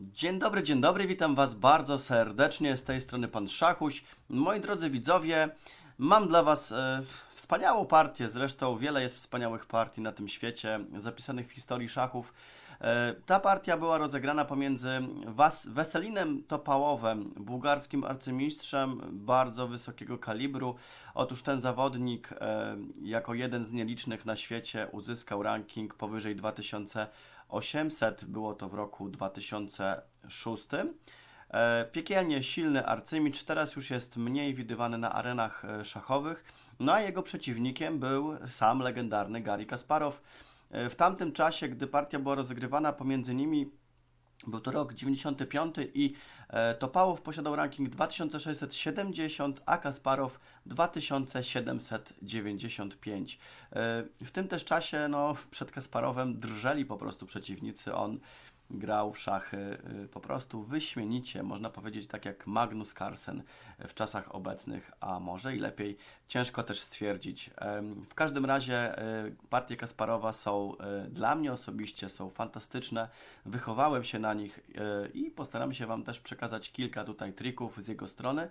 Dzień dobry, dzień dobry, witam Was bardzo serdecznie. Z tej strony Pan Szachuś. Moi drodzy widzowie, mam dla Was e, wspaniałą partię. Zresztą wiele jest wspaniałych partii na tym świecie, zapisanych w historii szachów. E, ta partia była rozegrana pomiędzy Was, Weselinem Topałowem, bułgarskim arcymistrzem bardzo wysokiego kalibru. Otóż ten zawodnik, e, jako jeden z nielicznych na świecie, uzyskał ranking powyżej 2800. Było to w roku 2006. E, Piekielnie silny arcymistrz, teraz już jest mniej widywany na arenach e, szachowych. No a jego przeciwnikiem był sam legendarny Gary Kasparow. E, W tamtym czasie, gdy partia była rozegrywana pomiędzy nimi, był to rok 95 i e, Topałow posiadał ranking 2670, a Kasparow 2795. E, w tym też czasie no, przed Kasparowem drżeli po prostu przeciwnicy. On grał w szachy y, po prostu wyśmienicie, można powiedzieć tak jak Magnus Carlsen w czasach obecnych, a może i lepiej, ciężko też stwierdzić. W każdym razie y, partie Kasparowa są y, dla mnie osobiście są fantastyczne. Wychowałem się na nich i postaram się Wam też przekazać kilka tutaj trików z jego strony.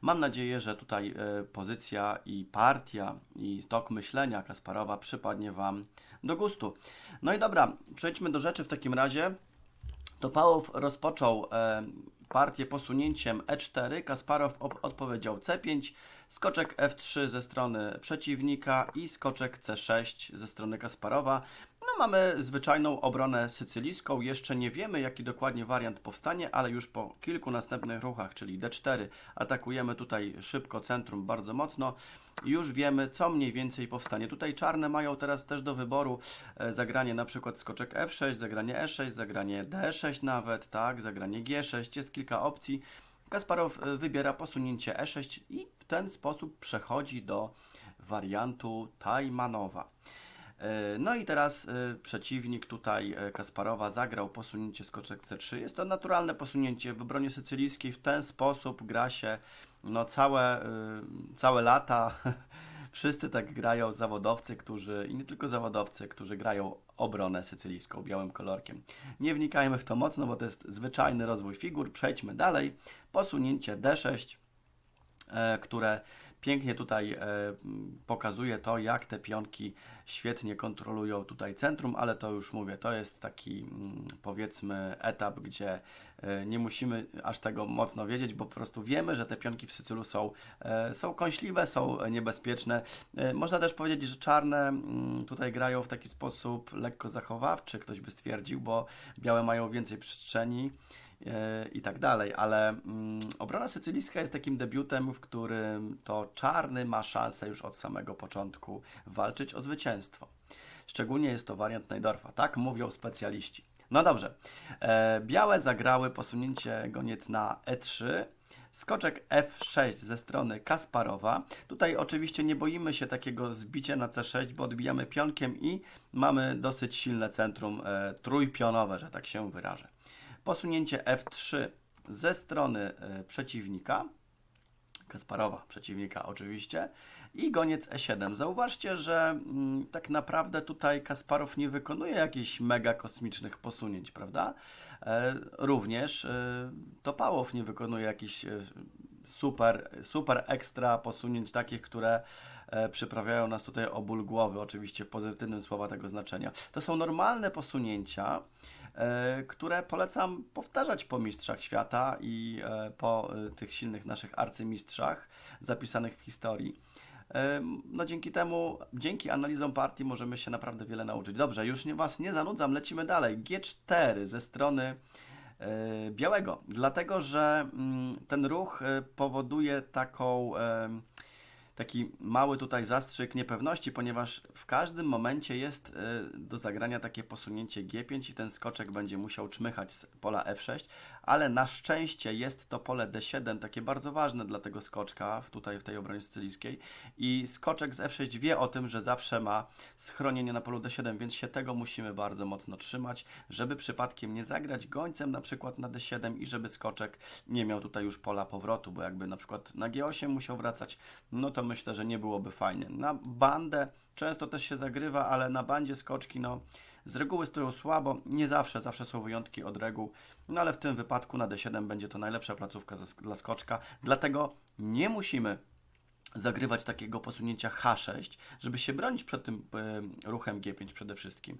Mam nadzieję, że tutaj pozycja i partia i tok myślenia Kasparowa przypadnie Wam do gustu. No i dobra, przejdźmy do rzeczy w takim razie. Topałow rozpoczął e, partię posunięciem E4, Kasparow odpowiedział C5, skoczek F3 ze strony przeciwnika i skoczek C6 ze strony Kasparowa. No mamy zwyczajną obronę sycylijską, jeszcze nie wiemy jaki dokładnie wariant powstanie, ale już po kilku następnych ruchach, czyli D4, atakujemy tutaj szybko centrum bardzo mocno już wiemy co mniej więcej powstanie. Tutaj czarne mają teraz też do wyboru e, zagranie na przykład skoczek F6, zagranie E6, zagranie D6 nawet, tak, zagranie G6, jest kilka opcji. Kasparow e, wybiera posunięcie E6 i w ten sposób przechodzi do wariantu Tajmanowa. E, No i teraz przeciwnik tutaj Kasparowa zagrał posunięcie skoczek C3. Jest to naturalne posunięcie w obronie sycylijskiej. W ten sposób gra się no, całe, e, całe lata. Wszyscy tak grają zawodowcy, którzy i nie tylko zawodowcy, którzy grają obronę sycylijską białym kolorkiem. Nie wnikajmy w to mocno, bo to jest zwyczajny rozwój figur. Przejdźmy dalej. Posunięcie D6 e, które pięknie tutaj e, pokazuje to, jak te pionki świetnie kontrolują tutaj centrum, ale to już mówię, to jest taki mm, powiedzmy etap, gdzie nie musimy aż tego mocno wiedzieć, bo po prostu wiemy, że te pionki w Sycylu są, e, są kąśliwe, są e, niebezpieczne. E, Można też powiedzieć, że czarne mm, tutaj grają w taki sposób lekko zachowawczy, ktoś by stwierdził, bo białe mają więcej przestrzeni e, i tak dalej, ale mm, obrona sycylijska jest takim debiutem, w którym to czarny ma szansę już od samego początku walczyć o zwycięstwo. Szczególnie jest to wariant Nejdorfa, tak mówią specjaliści. No dobrze, e, białe zagrały posunięcie goniec na E3, skoczek F6 ze strony Kasparowa. Tutaj oczywiście nie boimy się takiego zbicia na C6, bo odbijamy pionkiem i mamy dosyć silne centrum e, trójpionowe, że tak się wyrażę. Posunięcie F3 ze strony e, przeciwnika, Kasparowa przeciwnika oczywiście, i goniec E7. Zauważcie, że mm, tak naprawdę tutaj Kasparow nie wykonuje jakichś mega kosmicznych posunięć, prawda? E, również e, Topałow nie wykonuje jakichś e, super, super ekstra posunięć takich, które e, przyprawiają nas tutaj o ból głowy, oczywiście w pozytywnym słowa tego znaczenia. To są normalne posunięcia, e, które polecam powtarzać po mistrzach świata i e, po e, tych silnych naszych arcymistrzach zapisanych w historii. No dzięki temu, dzięki analizom partii możemy się naprawdę wiele nauczyć. Dobrze, już nie, Was nie zanudzam, lecimy dalej. G4 ze strony e, białego, dlatego że mm, ten ruch e, powoduje taką, taki mały tutaj zastrzyk niepewności, ponieważ w każdym momencie jest e, do zagrania takie posunięcie G5 i ten skoczek będzie musiał czmychać z pola F6, ale na szczęście jest to pole D7, takie bardzo ważne dla tego skoczka tutaj w tej obronie sycylijskiej i skoczek z F6 wie o tym, że zawsze ma schronienie na polu D7, więc się tego musimy bardzo mocno trzymać, żeby przypadkiem nie zagrać gońcem na przykład na D7 i żeby skoczek nie miał tutaj już pola powrotu, bo jakby na przykład na G8 musiał wracać, no to myślę, że nie byłoby fajnie. Na bandę często też się zagrywa, ale na bandzie skoczki, no Z reguły stoją słabo, nie zawsze, zawsze są wyjątki od reguł, no ale w tym wypadku na D7 będzie to najlepsza placówka dla skoczka, dlatego nie musimy zagrywać takiego posunięcia H6, żeby się bronić przed tym e, ruchem G5 przede wszystkim.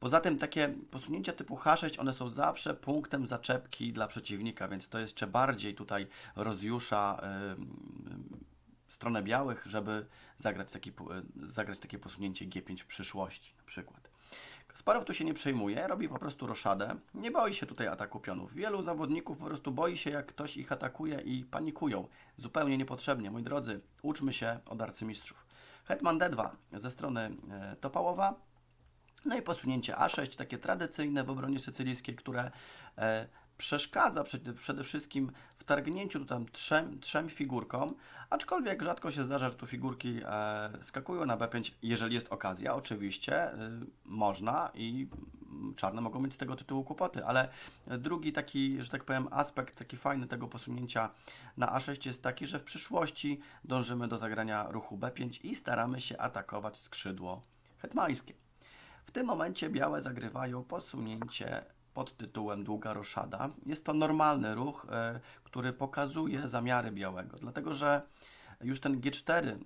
Poza tym takie posunięcia typu H6, one są zawsze punktem zaczepki dla przeciwnika, więc to jeszcze bardziej tutaj rozjusza e, stronę białych, żeby zagrać, taki, zagrać takie posunięcie G5 w przyszłości na przykład. Kasparow tu się nie przejmuje, robi po prostu roszadę. Nie boi się tutaj ataku pionów. Wielu zawodników po prostu boi się, jak ktoś ich atakuje i panikują. Zupełnie niepotrzebnie. Moi drodzy, uczmy się od arcymistrzów. Hetman D2 ze strony e, Topałowa. No i posunięcie A6, takie tradycyjne w obronie sycylijskiej, które e, przeszkadza przede, wszystkim w targnięciu tam trzem, trzem figurkom, aczkolwiek rzadko się zdarza, że tu figurki e, skakują na B5, jeżeli jest okazja, oczywiście y, można i mm, czarne mogą mieć z tego tytułu kłopoty, ale drugi taki, że tak powiem, aspekt taki fajny tego posunięcia na A6 jest taki, że w przyszłości dążymy do zagrania ruchu B5 i staramy się atakować skrzydło hetmańskie. W tym momencie białe zagrywają posunięcie pod tytułem długa roszada. Jest to normalny ruch, e, który pokazuje zamiary białego, dlatego że już ten G4,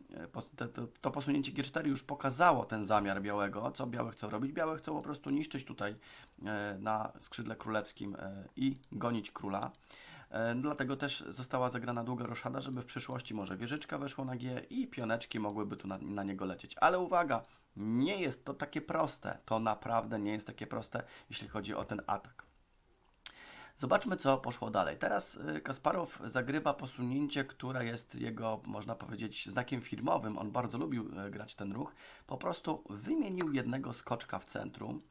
e, to, posunięcie G4 już pokazało ten zamiar białego, co białe chcą robić. Białe chcą po prostu niszczyć tutaj e, na skrzydle królewskim i gonić króla. Dlatego też została zagrana długa roszada, żeby w przyszłości może wieżyczka weszła na G i pioneczki mogłyby tu na, na niego lecieć. Ale uwaga, nie jest to takie proste. To naprawdę nie jest takie proste, jeśli chodzi o ten atak. Zobaczmy, co poszło dalej. Teraz y, Kasparow zagrywa posunięcie, które jest jego, można powiedzieć, znakiem firmowym. On bardzo lubił y, grać ten ruch. Po prostu wymienił jednego skoczka w centrum.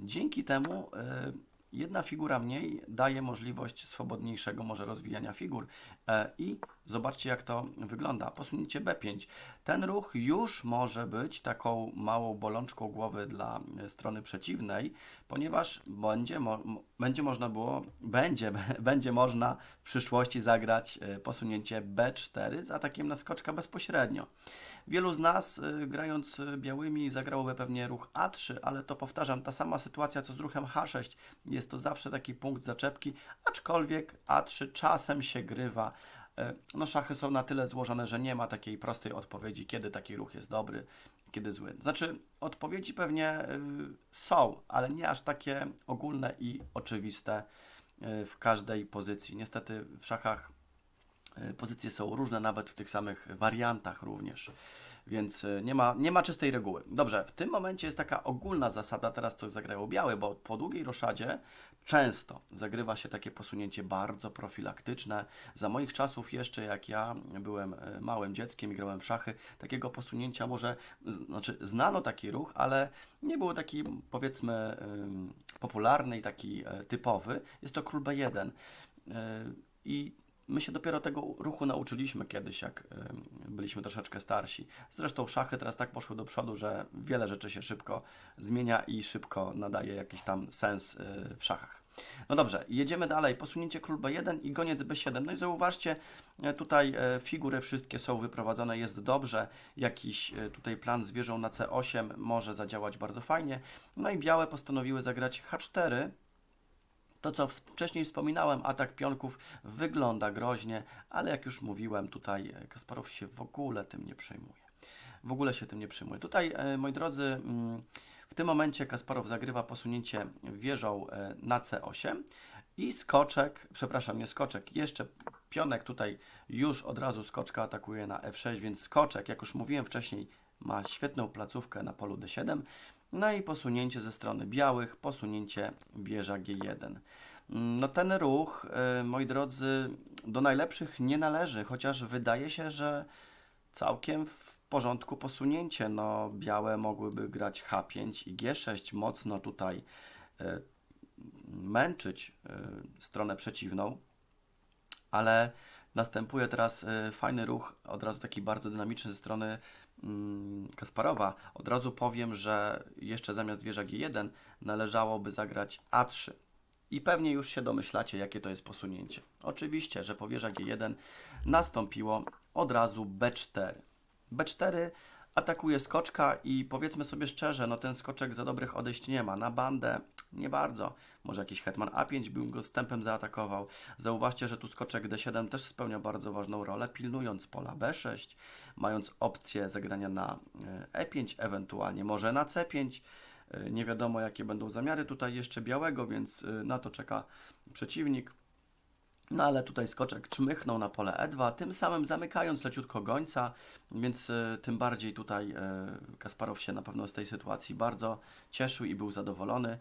Dzięki temu y, jedna figura mniej daje możliwość swobodniejszego może rozwijania figur. E, I zobaczcie, jak to wygląda. Posunięcie B5. Ten ruch już może być taką małą bolączką głowy dla e, strony przeciwnej, ponieważ będzie, mo, będzie można było, będzie, będzie można w przyszłości zagrać e, posunięcie B4 z atakiem na skoczka bezpośrednio. Wielu z nas y, grając białymi zagrałoby pewnie ruch A3, ale to powtarzam, ta sama sytuacja co z ruchem H6. Jest to zawsze taki punkt zaczepki, aczkolwiek A3 czasem się grywa. Y, No szachy są na tyle złożone, że nie ma takiej prostej odpowiedzi, kiedy taki ruch jest dobry, kiedy zły. Znaczy, odpowiedzi pewnie y, są, ale nie aż takie ogólne i oczywiste y, w każdej pozycji. Niestety w szachach pozycje są różne, nawet w tych samych wariantach również. Więc y, nie ma, nie ma czystej reguły. Dobrze, w tym momencie jest taka ogólna zasada, teraz coś zagrają białe, bo po długiej roszadzie często zagrywa się takie posunięcie bardzo profilaktyczne. Za moich czasów jeszcze, jak ja byłem y, małym dzieckiem i grałem w szachy, takiego posunięcia może, znaczy znano taki ruch, ale nie był taki powiedzmy popularny i taki e, typowy. Jest to król B1. Y, I my się dopiero tego ruchu nauczyliśmy kiedyś, jak byliśmy troszeczkę starsi. Zresztą szachy teraz tak poszły do przodu, że wiele rzeczy się szybko zmienia i szybko nadaje jakiś tam sens y, w szachach. No dobrze, jedziemy dalej. Posunięcie król B1 i goniec B7. No i zauważcie, e, tutaj e, figury wszystkie są wyprowadzone, jest dobrze. Jakiś e, tutaj plan z wieżą na C8 może zadziałać bardzo fajnie. No i białe postanowiły zagrać H4. To, co wcześniej wspominałem, atak pionków wygląda groźnie, ale jak już mówiłem, tutaj e, Kasparow się w ogóle tym nie przejmuje. W ogóle się tym nie przejmuje. Tutaj, e, moi drodzy, mm, w tym momencie Kasparow zagrywa posunięcie wieżą e, na C8 i skoczek, przepraszam, nie skoczek, jeszcze pionek tutaj już od razu skoczka atakuje na F6, więc skoczek, jak już mówiłem wcześniej, ma świetną placówkę na polu D7. No i posunięcie ze strony białych, posunięcie wieża G1. Mm, No ten ruch, e, moi drodzy, do najlepszych nie należy, chociaż wydaje się, że całkiem w porządku posunięcie. No, białe mogłyby grać H5 i G6, mocno tutaj e, męczyć e, stronę przeciwną, ale następuje teraz fajny ruch, od razu taki bardzo dynamiczny ze strony Kasparowa. Od razu powiem, że jeszcze zamiast wieża G1 należałoby zagrać A3. I pewnie już się domyślacie, jakie to jest posunięcie. Oczywiście, że po wieża G1 nastąpiło od razu B4. B4 atakuje skoczka i powiedzmy sobie szczerze, no ten skoczek za dobrych odejść nie ma. Na bandę nie bardzo. Może jakiś hetman A5 bym go stępem zaatakował. Zauważcie, że tu skoczek D7 też spełnia bardzo ważną rolę, pilnując pola B6, mając opcję zagrania na e, E5, ewentualnie może na C5. E, Nie wiadomo, jakie będą zamiary tutaj jeszcze białego, więc e, na to czeka przeciwnik. No ale tutaj skoczek czmychnął na pole E2, tym samym zamykając leciutko gońca, więc e, tym bardziej tutaj e, Kasparow się na pewno z tej sytuacji bardzo cieszył i był zadowolony.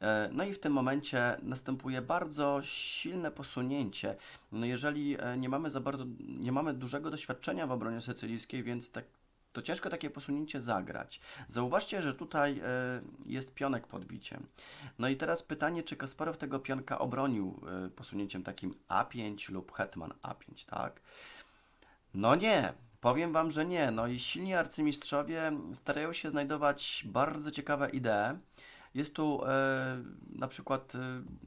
E, No i w tym momencie następuje bardzo silne posunięcie. No jeżeli e, nie mamy za bardzo, nie mamy dużego doświadczenia w obronie sycylijskiej, więc tak, to ciężko takie posunięcie zagrać. Zauważcie, że tutaj e, jest pionek pod biciem. No i teraz pytanie, czy Kasparow tego pionka obronił posunięciem takim A5 lub hetman A5, tak? No nie, powiem Wam, że nie. No i silni arcymistrzowie starają się znajdować bardzo ciekawe idee. Jest tu e, na przykład, e,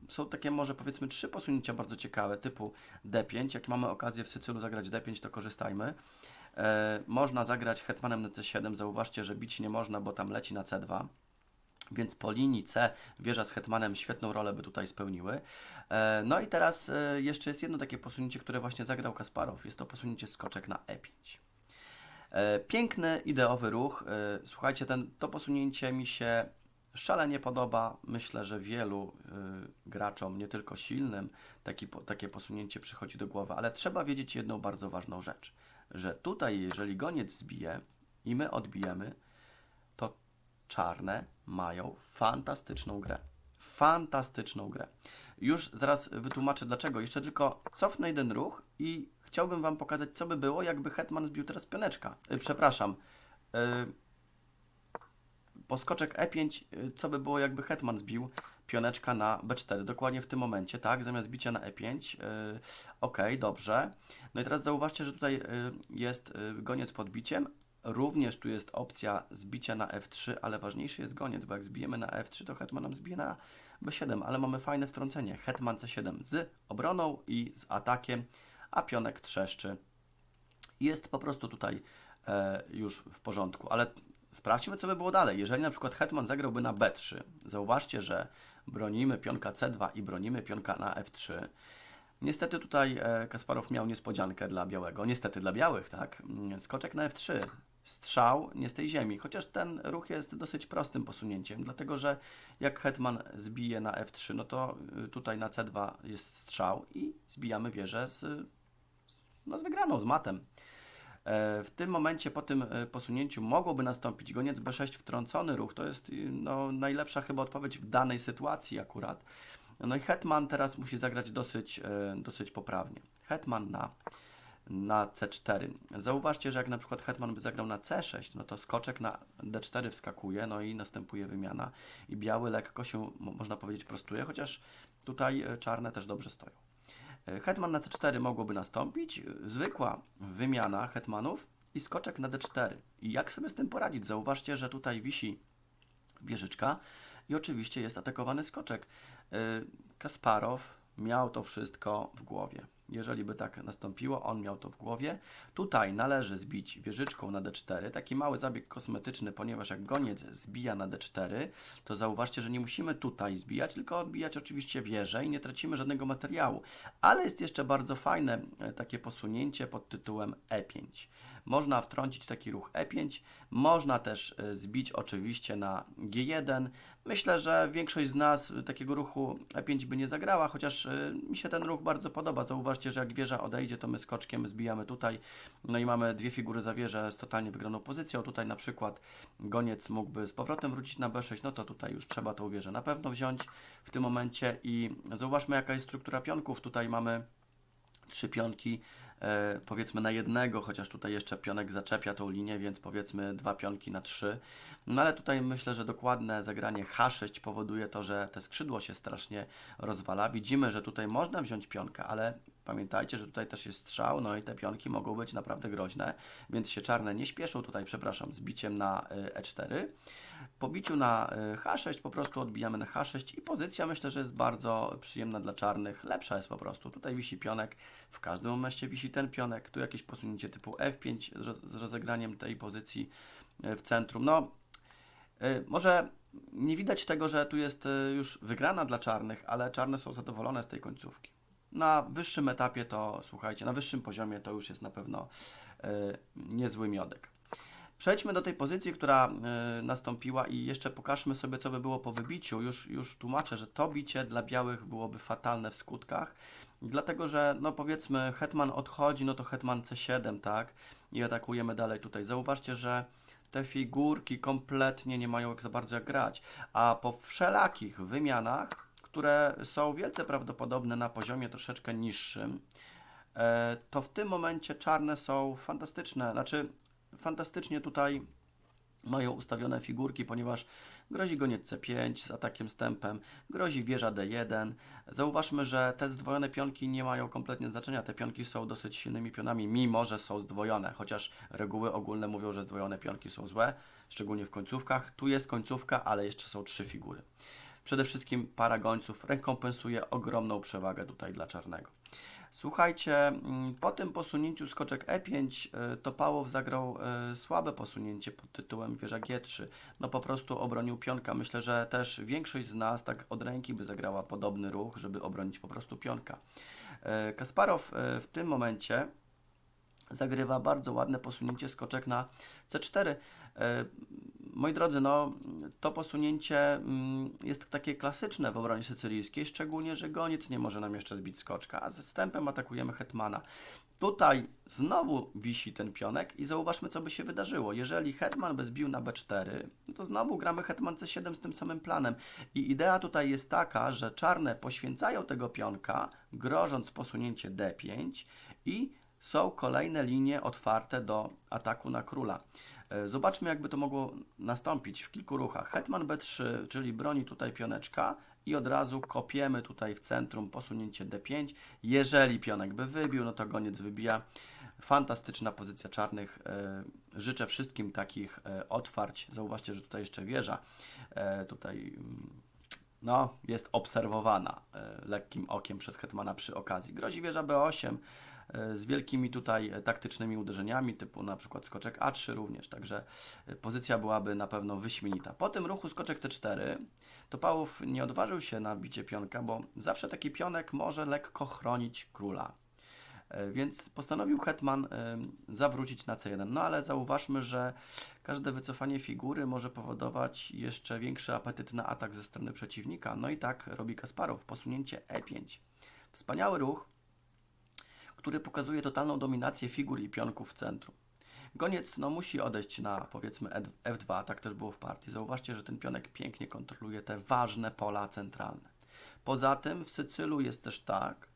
są takie może powiedzmy trzy posunięcia bardzo ciekawe, typu D5. Jak mamy okazję w Sycylu zagrać D5, to korzystajmy. E, można zagrać hetmanem na C7. Zauważcie, że bić nie można, bo tam leci na C2. Więc po linii C wieża z hetmanem świetną rolę by tutaj spełniły. E, No i teraz e, jeszcze jest jedno takie posunięcie, które właśnie zagrał Kasparow. Jest to posunięcie skoczek na E5. E, Piękny, ideowy ruch. Słuchajcie, ten, to posunięcie mi się szalenie podoba. Myślę, że wielu e, graczom, nie tylko silnym, taki, po- takie posunięcie przychodzi do głowy, ale trzeba wiedzieć jedną bardzo ważną rzecz, że tutaj, jeżeli goniec zbije i my odbijemy, to czarne mają fantastyczną grę. Fantastyczną grę. Już zaraz wytłumaczę dlaczego. Jeszcze tylko cofnę jeden ruch i chciałbym Wam pokazać, co by było, jakby Hetman zbił teraz pioneczka. Y, przepraszam. Y, poskoczek E5, y, co by było, jakby Hetman zbił pioneczka na B4. Dokładnie w tym momencie, tak? Zamiast bicia na E5. Y, ok, dobrze. No i teraz zauważcie, że tutaj y, jest y, goniec pod biciem. Również tu jest opcja zbicia na F3, ale ważniejszy jest goniec, bo jak zbijemy na F3, to Hetman nam zbije na B7, ale mamy fajne wtrącenie. Hetman C7 z obroną i z atakiem, a pionek trzeszczy. Jest po prostu tutaj e, już w porządku, ale sprawdźmy, co by było dalej. Jeżeli na przykład Hetman zagrałby na B3, zauważcie, że bronimy pionka C2 i bronimy pionka na F3. Niestety tutaj e, Kasparow miał niespodziankę dla białego. Niestety dla białych, tak? Mm, Skoczek na F3. Strzał nie z tej ziemi, chociaż ten ruch jest dosyć prostym posunięciem, dlatego że jak hetman zbije na F3, no to y, tutaj na C2 jest strzał i zbijamy wieżę z, no, z wygraną, z matem. E, W tym momencie, po tym e, posunięciu, mogłoby nastąpić goniec B6 wtrącony ruch. To jest no, najlepsza chyba odpowiedź w danej sytuacji akurat. No i Hetman teraz musi zagrać dosyć, e, dosyć poprawnie. Hetman na, na C4. Zauważcie, że jak na przykład Hetman by zagrał na C6, no to skoczek na D4 wskakuje, no i następuje wymiana. I biały lekko się, mo- można powiedzieć, prostuje, chociaż tutaj czarne też dobrze stoją. E, Hetman na C4 mogłoby nastąpić, e, zwykła wymiana hetmanów i skoczek na D4. I jak sobie z tym poradzić? Zauważcie, że tutaj wisi wieżyczka i oczywiście jest atakowany skoczek. Y, Kasparow miał to wszystko w głowie. Jeżeli by tak nastąpiło, on miał to w głowie. Tutaj należy zbić wieżyczką na D4. Taki mały zabieg kosmetyczny, ponieważ jak goniec zbija na D4, to zauważcie, że nie musimy tutaj zbijać, tylko odbijać oczywiście wieżę i nie tracimy żadnego materiału. Ale jest jeszcze bardzo fajne e, takie posunięcie pod tytułem E5. Można wtrącić taki ruch E5, można też e, zbić oczywiście na G1. Myślę, że większość z nas e, takiego ruchu E5 by nie zagrała, chociaż e, mi się ten ruch bardzo podoba. Zauważcie, że jak wieża odejdzie, to my skoczkiem zbijamy tutaj. No i mamy dwie figury za wieżę z totalnie wygraną pozycją. Tutaj na przykład goniec mógłby z powrotem wrócić na B6, no to tutaj już trzeba tą wieżę na pewno wziąć w tym momencie i zauważmy jaka jest struktura pionków. Tutaj mamy trzy pionki, powiedzmy na jednego, chociaż tutaj jeszcze pionek zaczepia tą linię, więc powiedzmy dwa pionki na trzy. No ale tutaj myślę, że dokładne zagranie H6 powoduje to, że te skrzydło się strasznie rozwala. Widzimy, że tutaj można wziąć pionkę, ale pamiętajcie, że tutaj też jest strzał, no i te pionki mogą być naprawdę groźne, więc się czarne nie śpieszą. Tutaj, przepraszam, z biciem na e, E4. Po biciu na y, H6 po prostu odbijamy na H6 i pozycja myślę, że jest bardzo przyjemna dla czarnych. Lepsza jest po prostu. Tutaj wisi pionek, w każdym momencie wisi ten pionek. Tu jakieś posunięcie typu F5 z roz- z rozegraniem tej pozycji e, w centrum. No, e, może nie widać tego, że tu jest e, już wygrana dla czarnych, ale czarne są zadowolone z tej końcówki. Na wyższym etapie to, słuchajcie, na wyższym poziomie to już jest na pewno e, niezły miodek. Przejdźmy do tej pozycji, która e, nastąpiła i jeszcze pokażmy sobie, co by było po wybiciu. Już, już tłumaczę, że to bicie dla białych byłoby fatalne w skutkach, dlatego że, no powiedzmy, hetman odchodzi, no to hetman c7, tak? I atakujemy dalej tutaj. Zauważcie, że te figurki kompletnie nie mają jak za bardzo jak grać, a po wszelakich wymianach, które są wielce prawdopodobne na poziomie troszeczkę niższym, e, to w tym momencie czarne są fantastyczne, znaczy fantastycznie tutaj mają ustawione figurki, ponieważ grozi goniec C5 z atakiem stępem, grozi wieża D1. Zauważmy, że te zdwojone pionki nie mają kompletnie znaczenia. Te pionki są dosyć silnymi pionami, mimo że są zdwojone, chociaż reguły ogólne mówią, że zdwojone pionki są złe, szczególnie w końcówkach. Tu jest końcówka, ale jeszcze są trzy figury. Przede wszystkim para gońców rekompensuje ogromną przewagę tutaj dla czarnego. Słuchajcie, mm, po tym posunięciu skoczek E5 y, Topałow zagrał y, słabe posunięcie pod tytułem wieża G3. No po prostu obronił pionka. Myślę, że też większość z nas tak od ręki by zagrała podobny ruch, żeby obronić po prostu pionka. Y, Kasparow w tym momencie zagrywa bardzo ładne posunięcie skoczek na C4. Moi drodzy, no to posunięcie mm, jest takie klasyczne w obronie sycylijskiej, szczególnie, że goniec nie może nam jeszcze zbić skoczka, a ze stępem atakujemy hetmana. Tutaj znowu wisi ten pionek i zauważmy, co by się wydarzyło. Jeżeli hetman by zbił na b4, no to znowu gramy hetman c7 z tym samym planem. I idea tutaj jest taka, że czarne poświęcają tego pionka, grożąc posunięcie d5 i są kolejne linie otwarte do ataku na króla. E, Zobaczmy, jakby to mogło nastąpić w kilku ruchach. Hetman b3, czyli broni tutaj pioneczka i od razu kopiemy tutaj w centrum posunięcie d5. Jeżeli pionek by wybił, no to goniec wybija. Fantastyczna pozycja czarnych. E, Życzę wszystkim takich e, otwarć. Zauważcie, że tutaj jeszcze wieża. Tutaj mm, no, jest obserwowana lekkim okiem przez hetmana przy okazji. Grozi wieża b8 e, z wielkimi tutaj e, taktycznymi uderzeniami, typu na przykład skoczek a3 również, także e, pozycja byłaby na pewno wyśmienita. Po tym ruchu skoczek c4 to Pałów nie odważył się na bicie pionka, bo zawsze taki pionek może lekko chronić króla. E, Więc postanowił hetman e, zawrócić na c1. No ale zauważmy, że każde wycofanie figury może powodować jeszcze większy apetyt na atak ze strony przeciwnika. No i tak robi Kasparow. Posunięcie e5. Wspaniały ruch, który pokazuje totalną dominację figur i pionków w centrum. Goniec no, musi odejść na powiedzmy E- F2, tak też było w partii. Zauważcie, że ten pionek pięknie kontroluje te ważne pola centralne. Poza tym w Sycylu jest też tak,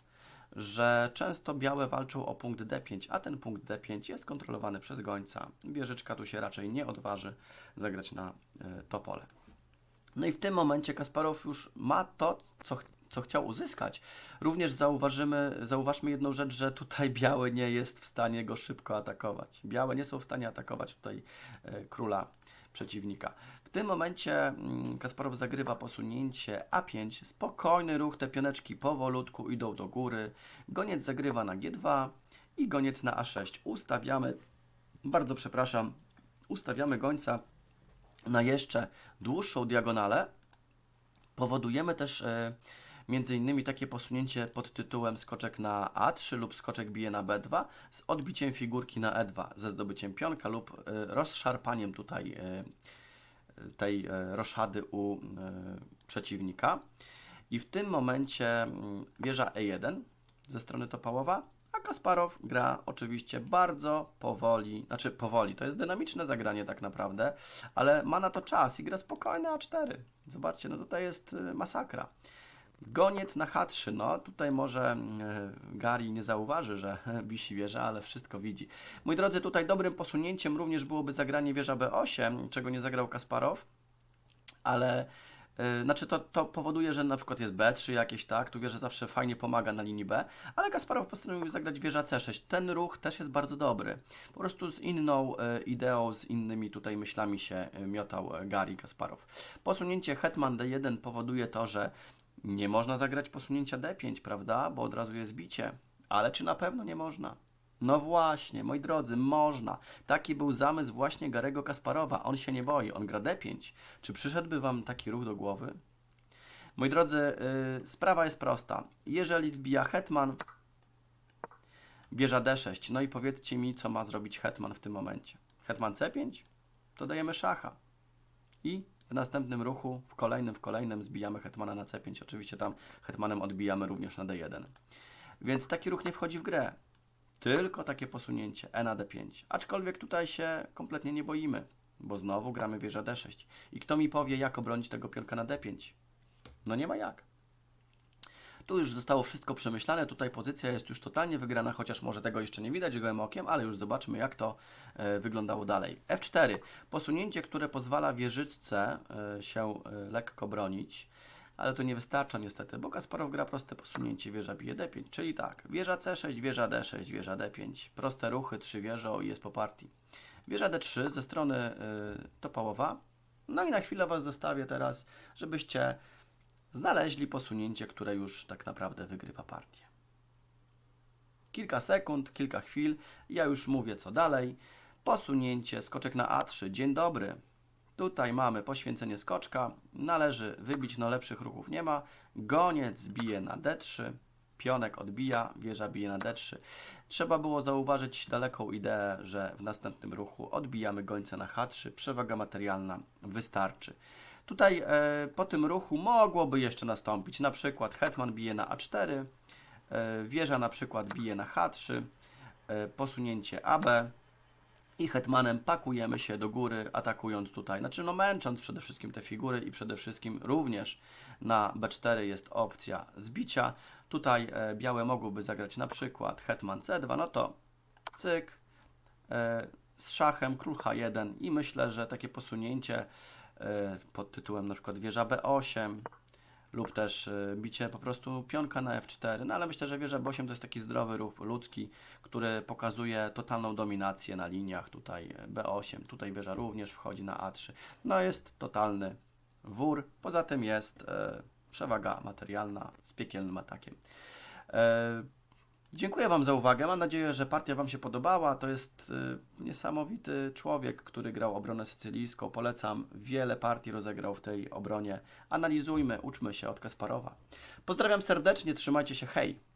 że często białe walczą o punkt D5, a ten punkt D5 jest kontrolowany przez gońca. Wieżyczka tu się raczej nie odważy zagrać na y, to pole. No i w tym momencie Kasparow już ma to, co, co chciał uzyskać. Również zauważymy, zauważmy jedną rzecz, że tutaj biały nie jest w stanie go szybko atakować. Białe nie są w stanie atakować tutaj y, króla przeciwnika. W tym momencie mm, Kasparow zagrywa posunięcie A5, spokojny ruch, te pioneczki powolutku idą do góry. Goniec zagrywa na G2 i goniec na A6. Ustawiamy, bardzo przepraszam, ustawiamy gońca na jeszcze dłuższą diagonalę. Powodujemy też e, między innymi takie posunięcie pod tytułem skoczek na A3 lub skoczek bije na B2 z odbiciem figurki na E2 ze zdobyciem pionka lub e, rozszarpaniem tutaj e, tej e, roszady u przeciwnika. I w tym momencie mm, wieża E1 ze strony Topałowa, a Kasparow gra oczywiście bardzo powoli, znaczy powoli, to jest dynamiczne zagranie tak naprawdę, ale ma na to czas i gra spokojne A4. Zobaczcie, no tutaj jest y, masakra. Goniec na H3, no tutaj może y, Gary nie zauważy, że wisi wieża, ale wszystko widzi. Moi drodzy, tutaj dobrym posunięciem również byłoby zagranie wieża B8, czego nie zagrał Kasparow, ale y, znaczy to, to powoduje, że na przykład jest B3 jakieś, tak, tu wieża zawsze fajnie pomaga na linii B, ale Kasparow postanowił zagrać wieża C6. Ten ruch też jest bardzo dobry. Po prostu z inną y, ideą, z innymi tutaj myślami się miotał Gary Kasparow. Posunięcie hetman D1 powoduje to, że nie można zagrać posunięcia D5, prawda, bo od razu jest bicie. Ale czy na pewno nie można? No właśnie, moi drodzy, można. Taki był zamysł właśnie Garego Kasparowa. On się nie boi, on gra D5. Czy przyszedłby wam taki ruch do głowy? Moi drodzy, yy, sprawa jest prosta. Jeżeli zbija hetman, bierze D6. No i powiedzcie mi, co ma zrobić hetman w tym momencie. Hetman C5? To dajemy szacha. I w następnym ruchu, w kolejnym, w kolejnym zbijamy hetmana na C5. Oczywiście tam hetmanem odbijamy również na D1. Więc taki ruch nie wchodzi w grę. Tylko takie posunięcie E na D5. Aczkolwiek tutaj się kompletnie nie boimy, bo znowu gramy wieża D6. I kto mi powie, jak obronić tego pionka na D5? No nie ma jak. Tu już zostało wszystko przemyślane, tutaj pozycja jest już totalnie wygrana, chociaż może tego jeszcze nie widać gołym okiem, ale już zobaczmy jak to e, wyglądało dalej. F4, posunięcie, które pozwala wieżyczce e, się e, lekko bronić, ale to nie wystarcza niestety, bo Kasparow gra proste posunięcie, wieża bije D5, czyli tak, wieża C6, wieża D6, wieża D5, proste ruchy, trzy wieżo i jest po partii. Wieża D3 ze strony y, topołowa, no i na chwilę Was zostawię teraz, żebyście znaleźli posunięcie, które już tak naprawdę wygrywa partię. Kilka sekund, kilka chwil, ja już mówię co dalej. Posunięcie, skoczek na A3, dzień dobry. Tutaj mamy poświęcenie skoczka, należy wybić, no lepszych ruchów nie ma. Goniec bije na D3, pionek odbija, wieża bije na D3. Trzeba było zauważyć daleką ideę, że w następnym ruchu odbijamy gońca na H3, przewaga materialna wystarczy. Tutaj e, po tym ruchu mogłoby jeszcze nastąpić na przykład hetman bije na A4, e, wieża na przykład bije na H3, e, posunięcie AB i hetmanem pakujemy się do góry, atakując tutaj, znaczy no męcząc przede wszystkim te figury i przede wszystkim również na B4 jest opcja zbicia. Tutaj białe mogłyby zagrać na przykład hetman C2, no to cyk, z szachem król H1 i myślę, że takie posunięcie pod tytułem na przykład wieża B8 lub też e, bicie po prostu pionka na F4, no ale myślę, że wieża B8 to jest taki zdrowy ruch ludzki, który pokazuje totalną dominację na liniach, tutaj e, B8, tutaj wieża również wchodzi na A3, no jest totalny wór, poza tym jest e, przewaga materialna z piekielnym atakiem. Dziękuję Wam za uwagę. Mam nadzieję, że partia Wam się podobała. To jest y, niesamowity człowiek, który grał obronę sycylijską. Polecam. Wiele partii rozegrał w tej obronie. Analizujmy, uczmy się od Kasparowa. Pozdrawiam serdecznie, trzymajcie się, hej!